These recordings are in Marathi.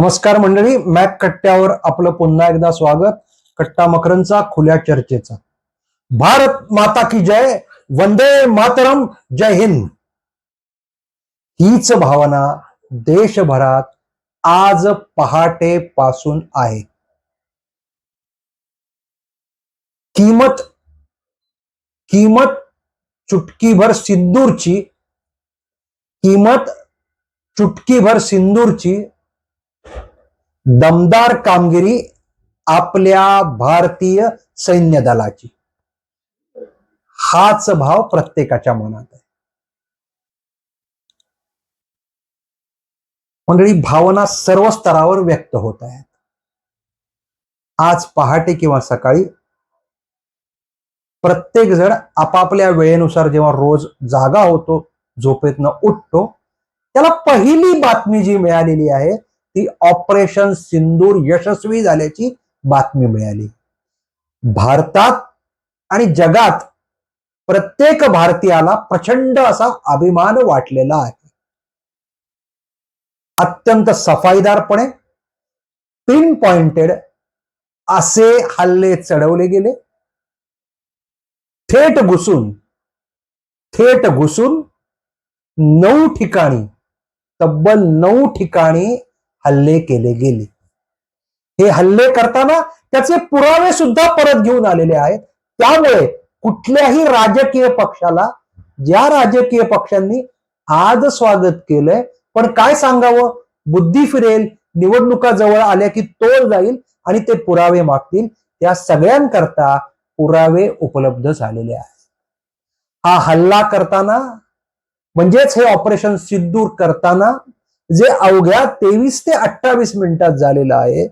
नमस्कार मंडळी मॅक कट्ट्यावर आपलं पुन्हा एकदा स्वागत. कट्टा मकरंचा खुल्या चर्चेचा. भारत माता की जय वंदे मातरम जय हिंद. हीच भावना देशभरात आज पहाटे पासून आहे. किंमत किंमत चुटकीभर सिंदूरची किंमत चुटकीभर सिंदूरची दमदार कामगिरी आपल्या भारतीय सैन्य दलाची हाच भाव प्रत्येकाच्या मनात आहे. मंडळी भावना सर्व स्तरावर व्यक्त होत आहेत. आज पहाटे किंवा सकाळी प्रत्येक जण आपापल्या वेळेनुसार जेव्हा रोज जागा होतो झोपेतनं उठतो त्याला पहिली बातमी जी मिळालेली आहे ती ऑपरेशन सिंदूर यशस्वी झाल्याची बातमी मिळाली. भारतात आणि जगात प्रत्येक भारतीयाला प्रचंड असा अभिमान वाटलेला आहे. अत्यंत सफाईदारपणे पिन पॉइंटेड असे हल्ले चढवले गेले. थेट घुसून थेट घुसून नऊ ठिकाणी तब्बल नऊ ठिकाणी हल्ले केले गेले. हे हल्ले करताना त्याचे पुरावे सुद्धा परत घेऊन आलेले आहेत. त्यामुळे कुठल्याही राजकीय पक्षाला ज्या राजकीय पक्षांनी आज स्वागत केलंय पण काय सांगावं? बुद्धी फिरेल निवडणुका जवळ आल्या की तोल जाईल आणि ते पुरावे मागतील. त्या सगळ्यांकरता पुरावे उपलब्ध झालेले आहेत. हा हल्ला करताना म्हणजेच हे ऑपरेशन सिद्धूर करताना जे अवघ्या तेवीस ते अठ्ठावीस मिनिटात झालेलं आहे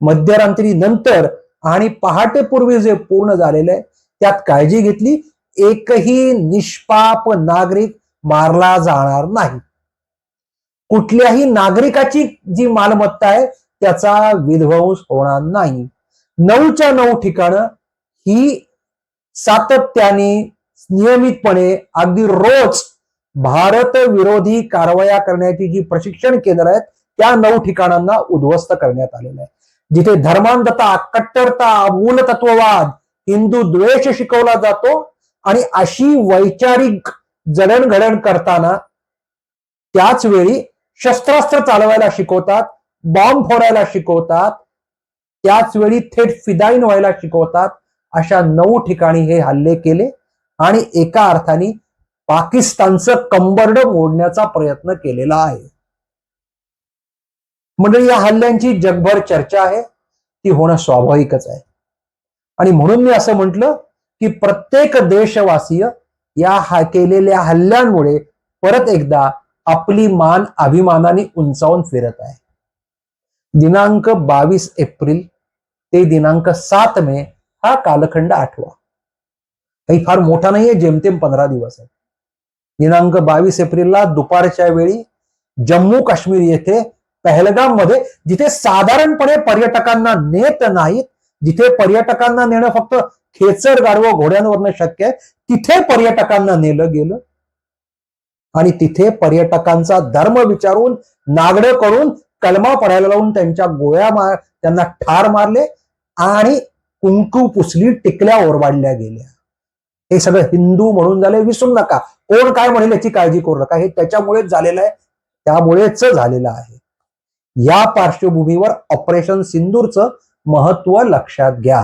मध्यरात्री नंतर आणि पहाटेपूर्वी जे पूर्ण झालेलं आहे त्यात काळजी घेतली एकही निष्पाप नागरिक मारला जाणार नाही. कुठल्याही नागरिकाची जी मालमत्ता आहे त्याचा विध्वंस होणार नाही. नऊच्या नऊ ठिकाणं ही सातत्याने नियमितपणे अगदी रोज भारत विरोधी कारवाया करण्याची जी प्रशिक्षण केंद्र आहेत त्या नऊ ठिकाणांना उद्ध्वस्त करण्यात आलेलं आहे. जिथे धर्मांधता कट्टरता मूलतत्ववाद हिंदू द्वेष शिकवला जातो आणि अशी वैचारिक जडणघडण करताना त्याच वेळी शस्त्रास्त्र चालवायला शिकवतात बॉम्ब फोडायला शिकवतात त्याच वेळी थेट फिदाईन व्हायला शिकवतात अशा नऊ ठिकाणी हे हल्ले केले आणि एका अर्थाने पाकिस्तानचं कंबरड मोडण्याचा प्रयत्न केलेला आहे. म्हणजे या हल्ल्यांची जगभर चर्चा आहे. ती होणं स्वाभाविकच आहे. आणि म्हणून मी असं म्हटलं की प्रत्येक देशवासीय या हा केलेल्या हल्ल्यांमुळे परत एकदा आपली मान अभिमानाने उंचावून फिरत आहे. दिनांक बावीस एप्रिल ते दिनांक सात मे हा कालखंड आठवा. काही फार मोठा नाहीये जेमतेम पंधरा दिवस आहे दिनांक बावीस एप्रिलला दुपारच्या वेळी जम्मू काश्मीर येथे पहलगाममध्ये जिथे साधारणपणे पर्यटकांना नेत नाहीत जिथे पर्यटकांना नेणं फक्त खेचर गाडवं घोड्यांवरनं शक्य आहे तिथे पर्यटकांना नेलं गेलं. आणि तिथे पर्यटकांचा धर्म विचारून नागडं करून कलमा पडायला लावून त्यांच्या गोळ्या मार त्यांना ठार मारले आणि कुंकू पुसली टिकल्या ओरवाडल्या गेल्या. हे सगळं हिंदू म्हणून झाले विसरू नका. कोण काय म्हणेल याची काळजी करू नका. हे त्याच्यामुळेच झालेलं आहे. त्यामुळेच झालेलं आहे. या पार्श्वभूमीवर ऑपरेशन सिंदूरचं महत्त्व लक्षात घ्या.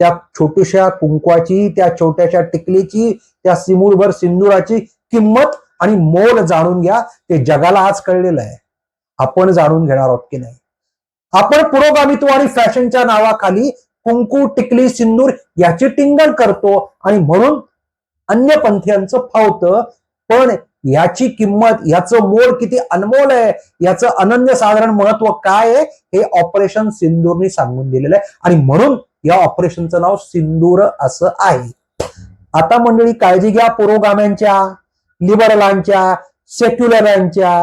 त्या छोट्याशा कुंकवाची त्या छोट्याशा टिकलीची त्या सिमूरभर सिंदुराची किंमत आणि मोल जाणून घ्या. ते जगाला आज कळलेलं आहे. आपण जाणून घेणार आहोत की नाही. आपण पुरोगामित्व आणि फॅशनच्या नावाखाली कुंकू टिकली सिंदूर याची टिंगल करतो आणि म्हणून अन्य पंथीयांचं फावतं पण याची किंमत याचं मोल किती अनमोल आहे याचं अनन्य साधारण महत्त्व काय आहे हे ऑपरेशन सिंदूरनी सांगून दिलेलं आहे. आणि म्हणून या ऑपरेशनचं नाव सिंदूर असं आहे. आता मंडळी काळजी घ्या पुरोगाम्यांच्या लिबरलांच्या सेक्युलरांच्या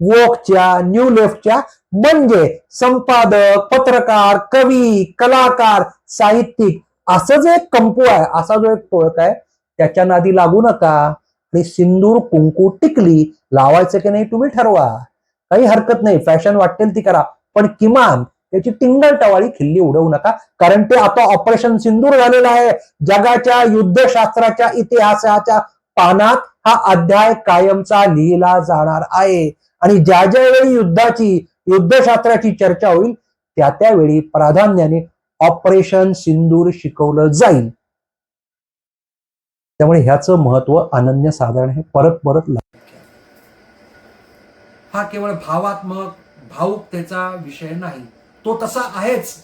वोकच्या न्यू लेफ्टच्या म्हणजे संपादक पत्रकार कवी कलाकार साहित्यिक असं जे कंपू आहे असा जो एक टोळक आहे त्याच्या नादी लागू नका. आणि सिंदूर कुंकू टिकली लावायचं की नाही तुम्ही ठरवा. काही हरकत नाही. फॅशन वाटेल ती करा. पण किमान त्याची टिंगल टवाळी खिल्ली उडवू नका. कारण ते आता ऑपरेशन सिंदूर झालेलं आहे. जगाच्या युद्धशास्त्राच्या इतिहासाच्या पानात हा अध्याय कायमचा लिहिला जाणार आहे. आणि ज्या ज्या वेळी युद्धाची युद्धशास्त्राची चर्चा होईल त्या त्यावेळी प्राधान्याने ऑपरेशन सिंदूर शिकवलं जाईल. त्यामुळे ह्याचं महत्त्व अनन्य साधारण हे परत परत हा केवळ भावात्मक भावुकतेचा विषय नाही. तो तसा आहेच.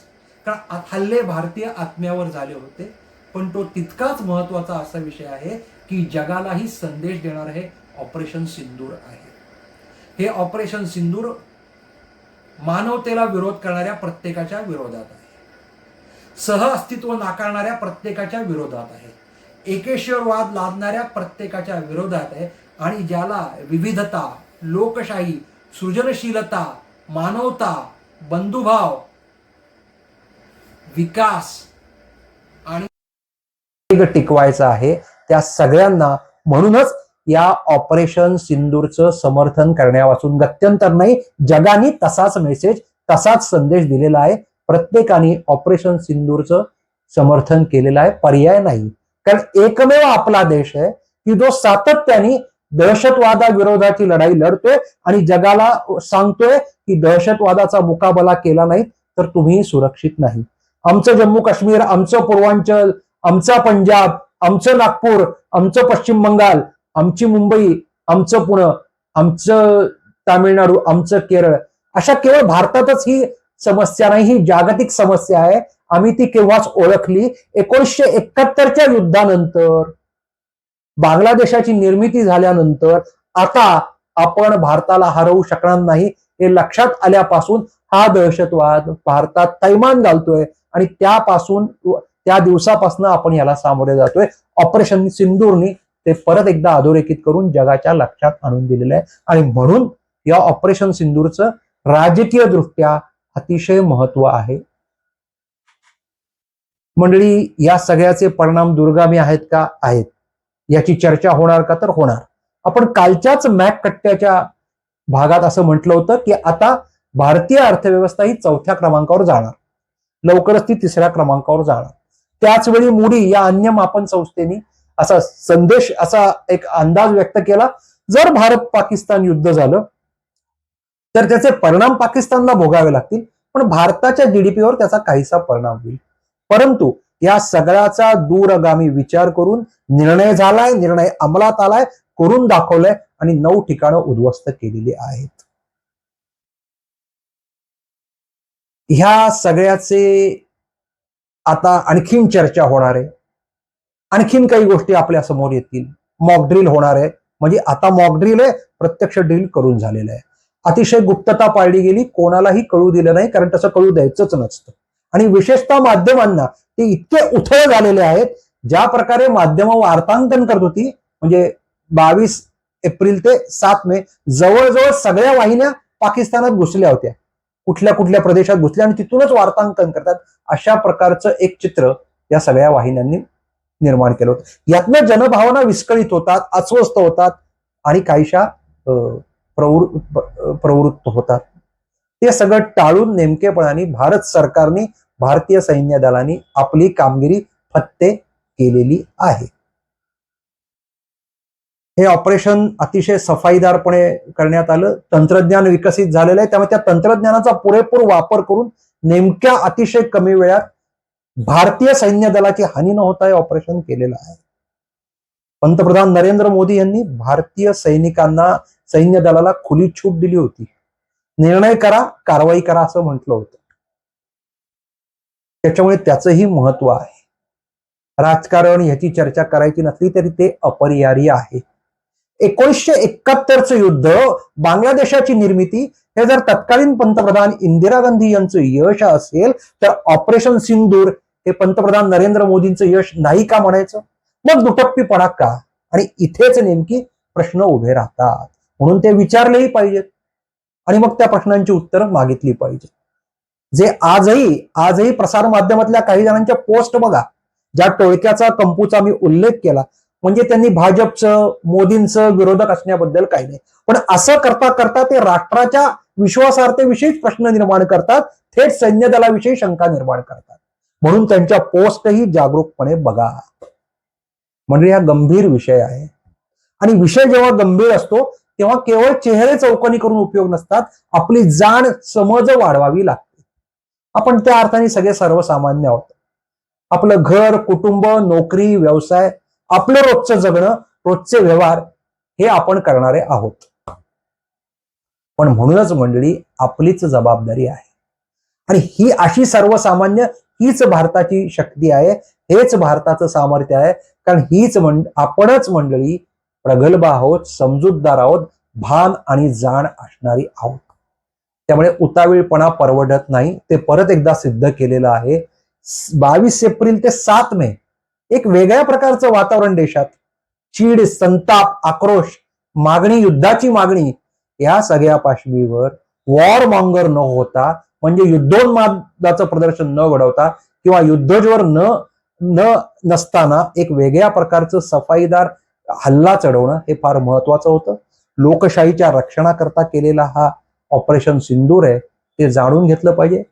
कारण हल्ले भारतीय आत्म्यावर झाले होते. पण तो तितकाच महत्त्वाचा असा विषय आहे की जगालाही संदेश देणार हे ऑपरेशन सिंदूर आहे. हे ऑपरेशन सिंदूर मानवतेला विरोध करणाऱ्या प्रत्येकाच्या विरोधात आहे. सह अस्तित्व नाकारणाऱ्या प्रत्येकाच्या विरोधात आहे. एकेश्वरवाद लादणाऱ्या प्रत्येकाच्या विरोधात आहे आणि ज्याला विविधता लोकशाही सृजनशीलता मानवता बंधुभाव विकास आणि टिकवायचा आहे त्या सगळ्यांना म्हणूनच या ऑपरेशन सिंदूरचं समर्थन करण्यापासून गत्यंतर नाही जगाने तसाच मेसेज तसाच संदेश दिलेला आहे. प्रत्येकाने ऑपरेशन सिंदूरचं समर्थन केलेलं आहे पर्याय नाही. कारण एकमेव आपला देश आहे की जो सातत्याने दहशतवादाविरोधाची लढाई लढतोय आणि जगाला सांगतोय की दहशतवादाचा मुकाबला केला नाही तर तुम्ही सुरक्षित नाही. आमचं जम्मू काश्मीर आमचं पूर्वांचल आमचा पंजाब आमचं नागपूर आमचं पश्चिम बंगाल आमची मुंबई आमचं पुणं आमचं तामिळनाडू आमचं केरळ अशा केवळ भारतातच ही समस्या नाही ही जागतिक समस्या आहे. आम्ही ती केव्हाच ओळखली? एकोणीसशे एकाहत्तरच्या युद्धानंतर. बांगलादेशाची निर्मिती झाल्यानंतर आता आपण भारताला हरवू शकणार नाही हे लक्षात आल्यापासून हा दहशतवाद भारतात तैमान घालतोय आणि त्यापासून त्या दिवसापासून आपण याला सामोरे जातोय. ऑपरेशन सिंदूरनी ते परत एकदा अधोरेखित करून जगाच्या लक्षात आणून दिलेलं आहे. आणि म्हणून या ऑपरेशन सिंदूरचं राजकीय दृष्ट्या अतिशय महत्त्व आहे. मंडळी या सगळ्याचे परिणाम दुर्गामी आहेत का? आहेत. याची चर्चा होणार का? तर होणार. आपण कालच्याच मॅक कट्ट्याच्या भागात असं म्हटलं होतं की आता भारतीय अर्थव्यवस्था ही चौथ्या क्रमांकावर जाणार. लवकरच ती तिसऱ्या क्रमांकावर जाणार. त्याच वेळी मुडी या अन्य मापन संस्थेने असा संदेश असा एक अंदाज व्यक्त केला जर भारत पाकिस्तान युद्ध झालं तर त्याचे परिणाम पाकिस्तानला भोगावे लागतील पण भारताच्या जीडीपीवर त्याचा काहीसा परिणाम होईल. परंतु या सगळ्याचा दूरगामी विचार करून निर्णय झालाय निर्णय अंमलात आलाय करून दाखवलाय आणि नऊ ठिकाणं उद्ध्वस्त केलेली आहेत. ह्या सगळ्याचे आता आणखीन चर्चा होणार आहे. आणखीन काही गोष्टी आपल्यासमोर येतील. मॉक ड्रिल होणार आहे. म्हणजे आता मॉक ड्रिल आहे प्रत्यक्ष ड्रिल करून झालेलं आहे. अतिशय गुप्तता पाळली गेली कोणालाही कळू दिलं नाही कारण तसं कळू द्यायचंच नसतं. आणि विशेषतः माध्यमांना ते इतके उथळ झालेले आहेत ज्या प्रकारे माध्यम वार्तांकन करत होती म्हणजे बावीस एप्रिल ते सात मे जवळजवळ सगळ्या वाहिन्या पाकिस्तानात घुसल्या होत्या. कुठल्या कुठल्या प्रदेशात घुसल्या आणि तिथूनच वार्तांकन करतात अशा प्रकारचं एक चित्र या सगळ्या वाहिन्यांनी निर्माण केलं होतं. यातनं जनभावना विस्कळीत होतात अस्वस्थ होतात आणि काहीशा प्रवृ प्रवृत्त होतात. ते सगळं टाळून नेमकेपणाने भारत सरकारने भारतीय सैन्य दलाने आपली कामगिरी फत्ते केलेली आहे. हे ऑपरेशन अतिशय सफाईदारपणे करण्यात आलं. तंत्रज्ञान विकसित झालेलं आहे. त्यामुळे त्या तंत्रज्ञानाचा पुरेपूर वापर करून नेमक्या अतिशय कमी वेळात भारतीय सैन्य दलाची हानी न होता हे ऑपरेशन केलेलं आहे. पंतप्रधान नरेंद्र मोदी यांनी भारतीय सैनिकांना सैन्य दलाला खुली छूट दिली होती. निर्णय करा कारवाई करा असं म्हटलं होतं. त्याच्यामुळे त्याचंही महत्त्व आहे. राजकारण ह्याची चर्चा करायची नसली तरी ते अपरिहार्य आहे. एकोणीसशे एकाहत्तरचं युद्ध बांगलादेशाची निर्मिती हे जर तत्कालीन पंतप्रधान इंदिरा गांधी यांचं यश असेल तर ऑपरेशन सिंदूर हे पंतप्रधान नरेंद्र मोदींचं यश नाही का म्हणायचं? मग दुटप्पीपणा का? आणि इथेच नेमकी प्रश्न उभे राहतात. म्हणून ते विचारलेही पाहिजेत. आणि मग त्या प्रश्नांची उत्तरं मागितली पाहिजे. जे आजही आजही प्रसार माध्यमातल्या काही जणांच्या पोस्ट बघा ज्या टोळक्याचा कंपूचा मी उल्लेख केला म्हणजे त्यांनी भाजपचं मोदींचं विरोधक असण्याबद्दल काही नाही. पण असं करता करता ते राष्ट्राच्या विश्वासार्हतेविषयीच प्रश्न निर्माण करतात थेट सैन्य दलाविषयी शंका निर्माण करतात. म्हणून त्यांच्या पोस्टही जागरूकपणे बघा. म्हणजे हा गंभीर विषय आहे. आणि विषय जेव्हा गंभीर असतो तेव्हा केवळ चेहरे चौकनी करून उपयोग नसतात आपली जाण समज वाढवावी लागते. आपण त्या अर्थाने सगळे सर्वसामान्य आहोत. आपलं घर कुटुंब नोकरी व्यवसाय आपलं रोजचं जगणं रोजचे व्यवहार हे आपण करणारे आहोत. पण म्हणूनच मंडळी आपलीच जबाबदारी आहे. आणि ही अशी सर्वसामान्य हीच भारताची शक्ती आहे हेच भारताचं सामर्थ्य आहे कारण हीच मंड आपणच मंडळी प्रगल्भ आहोत समजूतदार आहोत भान आणि जाण असणारी आहोत त्यामुळे उतावीळपणा परवडत नाही. ते परत एकदा सिद्ध केलेलं आहे. बावीस एप्रिल ते सात मे एक वेगळ्या प्रकारचं वातावरण देशात. चीड संताप आक्रोश मागणी युद्धाची मागणी या सगळ्या पार्श्वभूमीवर वॉर मॉंगर न होता म्हणजे युद्धोन्मादाचं प्रदर्शन न घडवता किंवा युद्धजवर न न नसताना एक वेगळ्या प्रकारचं सफाईदार हल्ला चढवणं हे फार महत्वाचं होतं. लोकशाहीच्या रक्षणाकरता केलेला हा ऑपरेशन सिंदूर आहे ते जाणून घेतलं पाहिजे.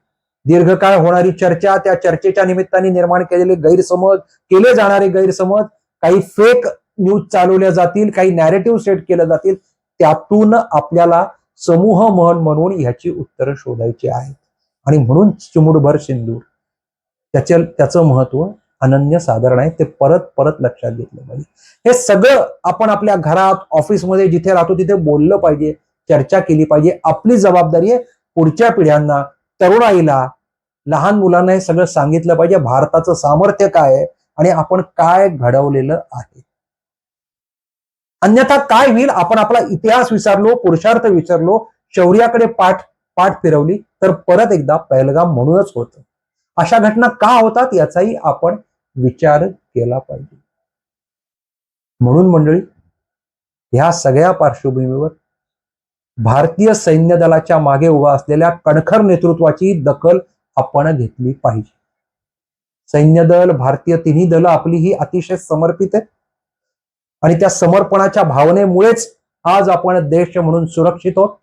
दीर्घकाळ होणारी चर्चा त्या चर्चेच्या निमित्ताने निर्माण केलेले गैरसमज केले जाणारे गैरसमज काही फेक न्यूज चालवल्या जातील काही नॅरेटिव्ह सेट केल्या जातील त्यातून आपल्याला समूह मन म्हणून ह्याची उत्तरं शोधायची आहेत. आणि म्हणून चिमुडभर सिंदूर. त्याचे त्याचं महत्त्व अनन्य साधारण आहे. ते परत परत लक्षात घेतलं पाहिजे. हे सगळं आपण आपल्या घरात ऑफिसमध्ये जिथे राहतो तिथे बोललं पाहिजे चर्चा केली पाहिजे. आपली जबाबदारी आहे पुढच्या पिढ्यांना तरुणाईला लहान मुलांना हे सगळं सांगितलं पाहिजे. भारताचं सामर्थ्य काय आहे आणि आपण काय घडवलेलं आहे? अन्यथा काय होईल? आपण आपला इतिहास विसरलो पुरुषार्थ विसरलो शौर्याकडे पाठ पाठ फिरवली तर परत एकदा पहलगाम म्हणूनच होतं. अशा घटना का होतात याचाही आपण विचार केला पाहिजे. म्हणून मंडळी ह्या सगळ्या पार्श्वभूमीवर भारतीय सैन्य दलाच्या मागे उभा असलेल्या कणखर नेतृत्वाची दखल आपण घेतली पाहिजे. सैन्य दल भारतीय तिन्ही दल आपली ही अतिशय समर्पित आहेत. आणि त्या समर्पणाच्या भावनेमुळेच आज आपण देश म्हणून सुरक्षित आहोत.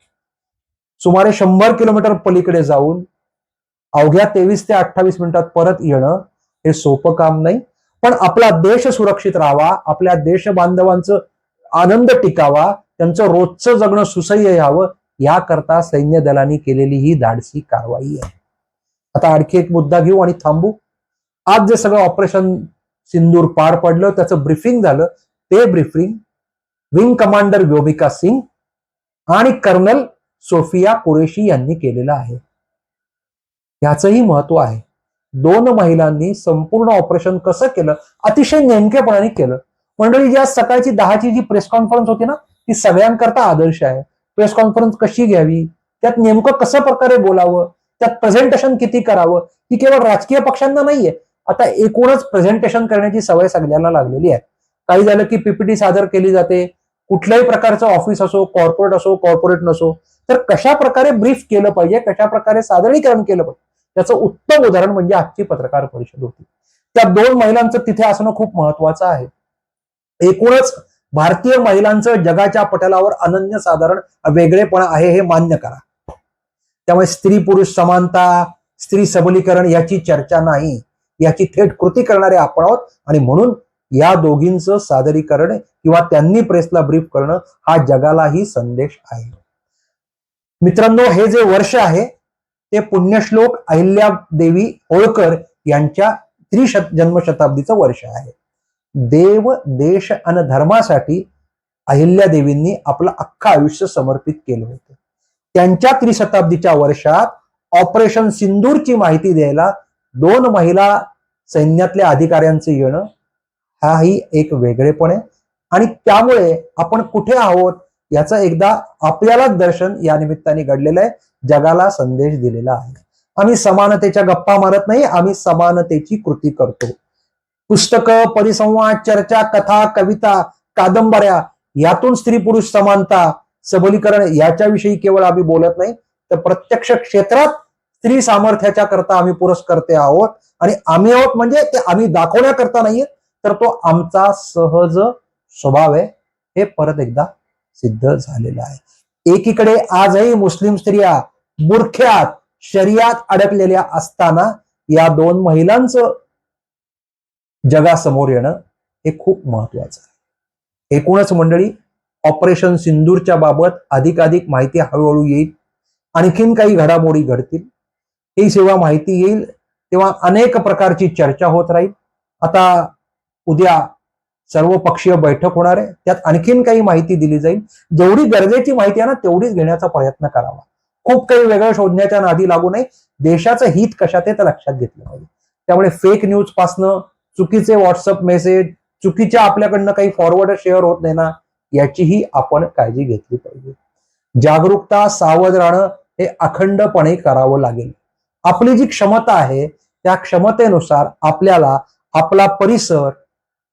सुमारे शंभर किलोमीटर पलीकडे जाऊन अवघ्या तेवीस ते अठ्ठावीस मिनिटात परत येणं हे सोपं काम नाही. पण आपला देश सुरक्षित राहावा आपल्या देश बांधवांचं आनंद टिकावा त्यांचं रोजचं जगणं सुसह्य यावं याकरता सैन्य दलांनी केलेली ही धाडसी कारवाई आहे. आता आणखी एक मुद्दा घेऊ आणि थांबू. आज जे सगळं ऑपरेशन सिंदूर पार पडलं त्याचं ब्रिफिंग झालं. ते briefing wing commander Vyomika Singh आणि कर्नल सोफिया कुरेशी यांनी केलेलं आहे. याचंही महत्त्व आहे. दोन महिलांनी संपूर्ण ऑपरेशन कसं केलं? अतिशय नेमकेपणाने केलं. मंडळी जी आज सकाळची दहाची जी प्रेस कॉन्फरन्स होती ना ती सगळ्यांकरता आदर्श आहे. प्रेस कॉन्फरन्स कशी घ्यावी? त्यात नेमकं कसं प्रकारे बोलावं? त्यात प्रेझेंटेशन किती करावं? ही केवळ राजकीय पक्षांना नाहीये. आता एकूणच प्रेझेंटेशन करण्याची सवय सगळ्यांना लागलेली आहे. काही झालं की पीपीटी सादर केली जाते. कुठल्याही प्रकारचं ऑफिस असो कॉर्पोरेट असो कॉर्पोरेट नसो तर कशा प्रकारे ब्रीफ केलं पाहिजे कशा प्रकारे सादरीकरण केलं पाहिजे? त्याचं उत्तम उदाहरण म्हणजे आजची पत्रकार परिषद होती. त्या दोन महिलांचं तिथे असणं खूप महत्वाचं आहे. एकूणच भारतीय महिलांचं जगाच्या पटलावर अनन्य साधारण वेगळेपणा आहे हे मान्य करा. त्यामुळे स्त्री पुरुष समानता स्त्री सबलीकरण याची चर्चा नाही. याची थेट कृती करणारे आपण आहोत आणि म्हणून या दोघींचं सादरीकरण किंवा त्यांनी प्रेसला ब्रीफ करणं हा जगालाही संदेश आहे. मित्रांनो हे जे वर्ष आहे ते पुण्यश्लोक अहिल्या देवी होळकर यांच्या त्रिशत जन्मशताब्दीचं वर्ष आहे. देव देश आणि धर्मासाठी अहिल्या देवींनी आपलं अख्खं आयुष्य समर्पित केलं होतं. त्यांच्या त्रिशताब्दीच्या वर्षात ऑपरेशन सिंदूरची माहिती द्यायला दोन महिला सैन्यातल्या अधिकाऱ्यांचं येणं हाही एक वेगळेपण आहे. आणि त्यामुळे आपण कुठे आहोत याचं एकदा आपल्यालाच दर्शन या निमित्ताने घडलेलं आहे. जगाला संदेश दिलेला आहे. आम्ही समानतेच्या गप्पा मारत नाही आम्ही समानतेची कृती करतो. पुस्तकं परिसंवाद चर्चा कथा कविता कादंबऱ्या यातून स्त्री पुरुष समानता सबलीकरण याच्याविषयी केवळ आम्ही बोलत नाही तर प्रत्यक्ष क्षेत्रात स्त्री सामर्थ्याच्या करता आम्ही पुरस्कर्ते आहोत. आणि आम्ही आहोत म्हणजे ते आम्ही दाखवण्याकरता नाहीये तर तो आमचा सहज स्वभाव आहे. हे परत एकदा सिद्ध झालेलं आहे. एकीकडे आजही मुस्लिम स्त्रिया बुरख्यात शरियात अडकलेल्या असताना या दोन महिलांचं जगासमोर येणं हे खूप महत्वाचं आहे. एकूणच मंडळी ऑपरेशन सिंदूरच्या बाबत अधिकाधिक माहिती हळूहळू येईल. आणखीन काही घडामोडी घडतील. ही सेवा माहिती येईल. तेव्हा अनेक प्रकारची चर्चा होत राहील. आता उद्या सर्व पक्षीय बैठक होणार आहे. त्यात आणखीन काही माहिती दिली जाईल. जेवढी गरजेची माहिती आहे ना तेवढीच घेण्याचा प्रयत्न करावा. खूप काही वेगळं शोधण्याच्या नादी लागू नये. देशाचं हित कशात आहे ते लक्षात घेतलं पाहिजे. त्यामुळे फेक न्यूज पासनं चुकीचे व्हॉट्सअप मेसेज चुकीच्या आपल्याकडनं काही फॉरवर्ड शेअर होत नाही ना याचीही आपण काळजी घेतली पाहिजे. जागरूकता सावध राहणं हे अखंडपणे करावं लागेल. आपली जी क्षमता आहे त्या क्षमतेनुसार आपल्याला आपला परिसर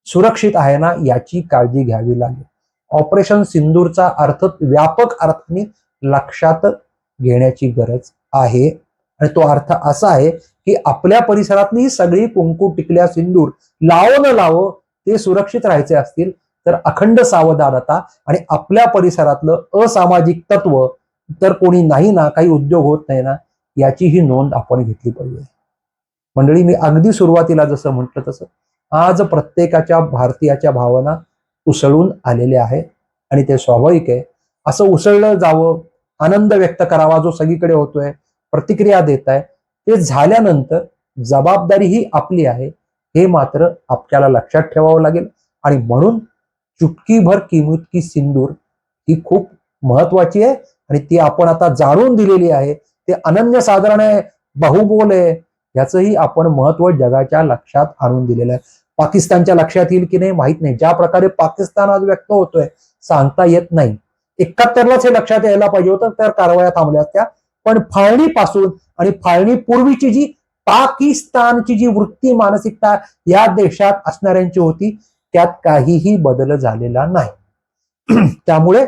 सुरक्षित आहे ना याची काळजी घ्यावी लागेल. ऑपरेशन सिंदूरचा अर्थ व्यापक अर्थाने लक्षात घेण्याची गरज आहे. आणि तो अर्थ असा आहे की आपल्या परिसरातली सगळी कुंकू टिकल्या सिंदूर लावो न लावो ते सुरक्षित राहायचे असतील तर अखंड सावधानता आणि आपल्या परिसरातलं असामाजिक तत्व तर कोणी नाही ना काही उद्योग होत नाही ना याची ही नोंद आपण घेतली पाहिजे. मंडळी मी अगदी सुरुवातीला जसं म्हटलं तसं आज प्रत्येकाच्या भारतीयाच्या भावना उसळून आलेल्या आहेत आणि ते स्वाभाविक आहे. असं उसळलं जावं आनंद व्यक्त करावा जो सगळीकडे होतोय प्रतिक्रिया देत आहे ते झाल्यानंतर जबाबदारी ही आपली आहे. हे मात्र आपल्याला लक्षात ठेवावं लागेल आणि म्हणून चुटकीभर किमूत की सिंदूर ही खूप महत्वाची आहे आणि ती आपण आता जाणून दिलेली आहे. ते अनन्य साधारण आहे बहुबोल आहे याचंही आपण महत्त्व जगाच्या लक्षात आणून दिलेलं आहे. पाकिस्तानच्या लक्षात येईल की नाही माहीत नाही. ज्या प्रकारे पाकिस्तान आज व्यक्त होतोय सांगता येत नाही. एकाहत्तरलाच हे लक्षात यायला पाहिजे होतं तर कारवाया थांबल्या असत्या. पण फाळणीपासून आणि फाळणीपूर्वीची जी पाकिस्तानची जी वृत्ती मानसिकता या देशात असणाऱ्यांची होती त्यात काहीही बदल झालेला नाही. त्यामुळे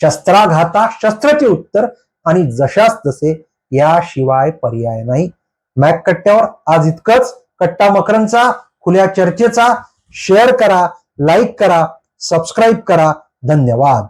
शस्त्राघाता शस्त्राचे उत्तर आणि जशास तसे याशिवाय पर्याय नाही. मॅक कट्ट्यावर आज इतकंच. कट्टा मकरांचा खुल्या चर्चेचा शेअर करा लाईक करा सबस्क्राईब करा. धन्यवाद.